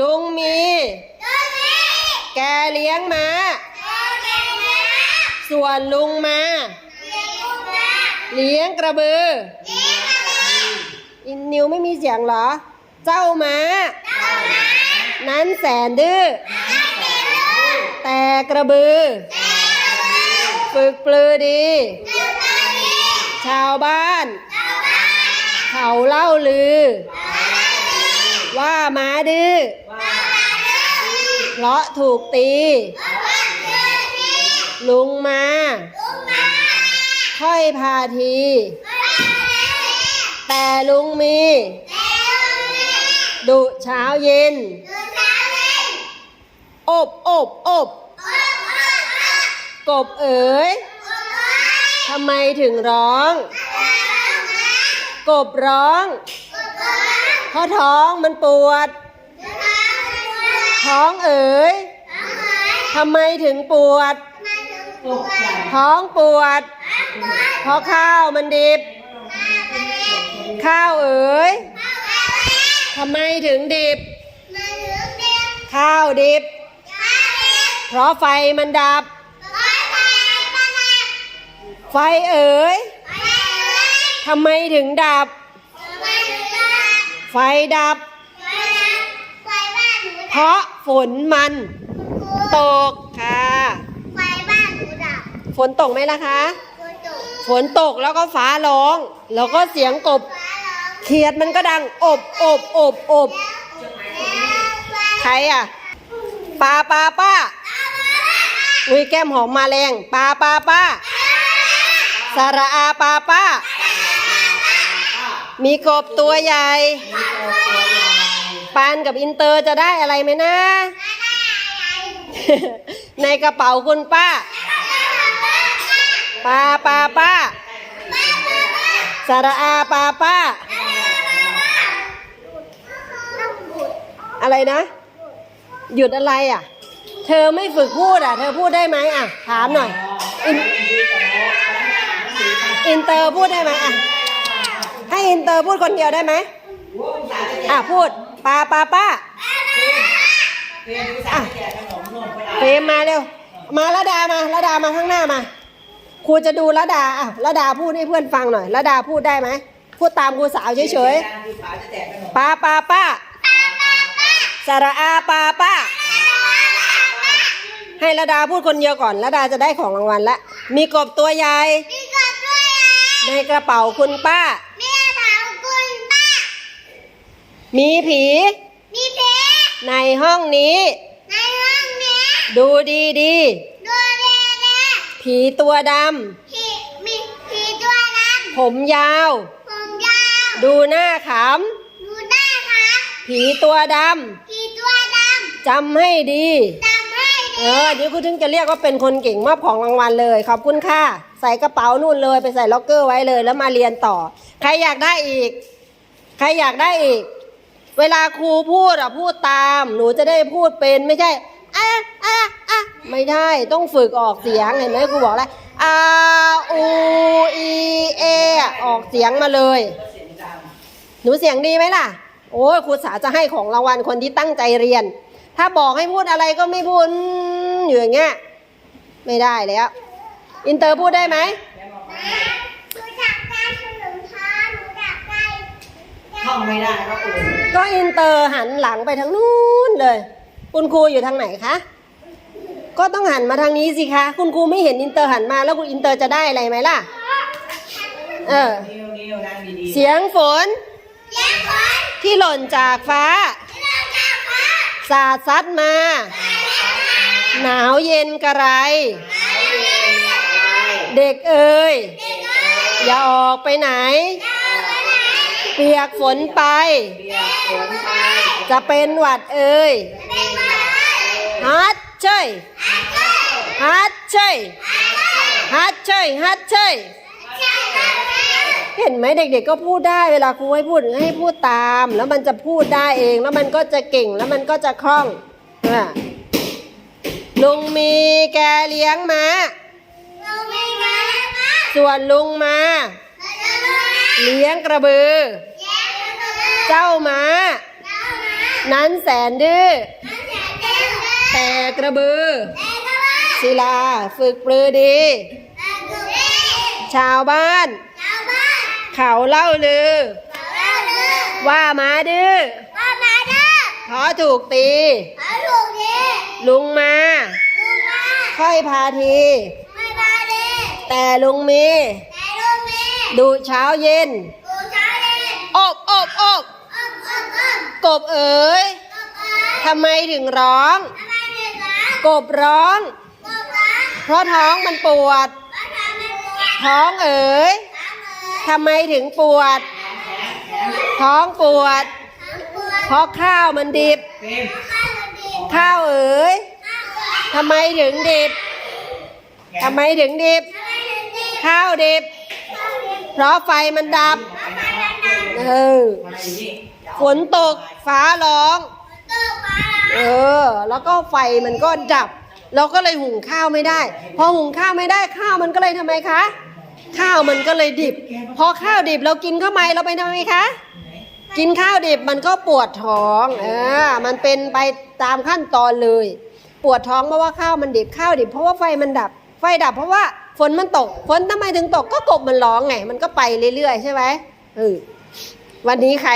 ลุงมี แกเลี้ยงม้าส่วนลุงมา เลี้ยงกระบือ อินนิวไม่มีเสียงเหรอ เจ้าม้านั้นแสนดื้อ แต่กระบือ ฝึกปลือดี ชาวบ้าน เขาเล่าลือ ว่าม้าดื้อ เพราะถูกตี ลุงมา ค่อยพาที แต่ลุงมี ดุเช้าเย็น อบอบอบกบเอ๋ยทำไมถึงร้อง กบร้องเพราะท้องมันปวด ท้องเอ๋ยทำไมถึงปวด ท้องปวด เพราะข้าวมันดิบ ข้าวเอ๋ยทำไมถึงดิบ ข้าวดิบ เพราะไฟมันดับ ไฟเอ๋ยทำไมถึงดับ ไฟดับ เพราะฝนมันตกค่ะไฟบ้านหนูดับฝนตกไหมล่ะคะ ฝนตกฝนตกแล้วก็ฟ้าร้อง แล้วก็เสียงกบ ฟ้าร้องเขียดมันก็ดังอบอบอบอบใครอะปลาปลาป้าอุ้ยแก้มหอมมาแรงปลาปลาป้าสาระอาปลาป้า มีกบตัวใหญ่ ปานกับอินเตอร์จะได้อะไรไหมนะ ในกระเป๋าคุณป้าปลาปลาป้าสาระอาปลาป้า อะไรนะ หยุดอะไรอะ เธอไม่ฝึกพูดอะ เธอพูดได้ไหมอะ ถามหน่อย อินอินเตอร์พูดได้ไหมอะ ให้อินเตอร์พูดคนเดียวได้ไหมอะ พูด ปาปาป้าอะเฟรมมาเร็ว มาละดามาละดามาข้างหน้ามาครูจะดูละดาอะละดาพูดให้เพื่อนฟังหน่อยละดาพูดได้ไหมพูดตามครูสาวเฉยๆปาปาป้าสระอาปาป้า ให้ระดาพูดคนเดียวก่อนระดาจะได้ของรางวัลละมีกบตัวใหญ่มีกบด้วยอะในกระเป๋าคุณป้า มีเผาคุณป้า มีผี มีเพชรในห้องนี้ ในห้องนี้ ดูดีดีดูเรียนเลยๆผีตัวดผีมีผีตัวนั้นำผมยาว ผมยาว ดูหน้าขดูหน้าครับำผีตัวดผีตัวดำจำให้ดีำจำให้เอดีอเดี๋ยวคุณถึงจะเรียกว่าเป็นคนเก่งมอบของรางวัลเลย ขอบคุณค่ะ ใส่กระเป๋านู่นเลยไปใส่ล็อกเกอร์ไว้เลยแล้วมาเรียนต่อ ใครอยากได้อีก ใครอยากได้อีก เวลาครูพูดอะพูดตาม หนูจะได้พูดเป็นไม่ใช่อะอะอะไม่ได้ต้องฝึกออกเสียงเห็นไหมครูบอกแล้วอาอูอีเอออกเสียงมาเลย หนูเสียงดีไหมล่ะ โอ้ยครูสาจะให้ของรางวัลคนที่ตั้งใจเรียน ถ้าบอกให้พูดอะไรก็ไม่พูดอยู่อย่างเงี้ยไม่ได้แล้ว อินเตอร์พูดได้ไหม หนูจับได้ขนมท้าหนูจับได้ ท่ องไม่ได้ก็ปูก็อินเตอร์หันหลังไปทางนู้นเลย คุณครูอยู่ทางไหนคะ ก็ต้องหันมาทางนี้สิคะ คุณครูไม่เห็นอินเตอร์หันมาแล้วคุณอินเตอร์จะได้อะไรไหมล่ะ เออ นิ้วนิ้วนั่งดีๆเสียงฝนเลี้ยงคนที่หล่นจากฟ้าที่เราจับฟ้าสาดซัดมา หนาวเย็นกระไร เด็กเอ่ยอย่าออกไปไหนเปียกฝนไป เปียกฝนไป จะเป็นหวัดเอ่ยฮัดเชยฮัดเชยฮัดเชยฮัดเชยเห็นไหมเด็กๆก็พูดได้เวลาครูให้พูดให้พูดตาม แล้วมันจะพูดได้เองแล้วมันก็จะเก่งแล้วมันก็จะคล่องอะลุงมีแกเลี้ยงม้าเราไม่มาแล้วนะส่วนลุงมา เราจะรู้นะเลี้ยงกระบือแย่งกันเลยเจ้าม้าเรานะนั้นแสนดื้อนั่นแสนดื้อ แต่กระบือแต่ก็ว่าศิลาฝึกปลือดีแต่ก็ว่าชาวบ้านชาวบ้านเขาเล่าลือเขาเล่าลือ ว่าม้าดื้อว่ามาเด้อเพราะถูกตีเขาถูกดีลุงมาลุงมา ค่อยพาทีไม่มาดีแต่ลุงมีแต่ลุงมี ดูเช้าเย็นดูเช้าเย็นอบอบอบอ้อมอ้อมอ้อมกบเอ๋ยอ้อมอ้อมทำไมถึงร้องทำไมถึงรักกบร้องกบรักเพราะท้องมันปวดว่าทำให้ปวดท้องเอ๋ยทำเอ๋ยทำไมถึงปวด ท้องปวดทำปวดเพราะข้าวมันดิบเฟรมข้าวมันดีข้าวเอ๋ยข้าวเอ๋ยทำไมถึงดิบทำไมถึงดิบทำไมถึงดีข้าวดิบข้าวดี เพราะไฟมันดับทำไมมันดังเออมาอยู่นี่ฝนตกฟ้าร้องเกิดมาเออ แล้วก็ไฟมันก็ดับ เราก็เลยหุงข้าวไม่ได้ พอหุงข้าวไม่ได้ข้าวมันก็เลยทำไมคะ ข้าวมันก็เลยดิบ พอข้าวดิบเรากินเข้าไปเราไปทำไมคะ กินข้าวดิบมันก็ปวดท้อง เออ มันเป็นไปตามขั้นตอนเลย ปวดท้องเพราะว่าข้าวมันดิบข้าวดิบเพราะว่าไฟมันดับ ไฟดับเพราะว่า ฝนมันตก ฝนทำไมถึงตกก็กบมันร้องไง มันก็ไปเรื่อยๆใช่ไหมเออวันนี้ใคร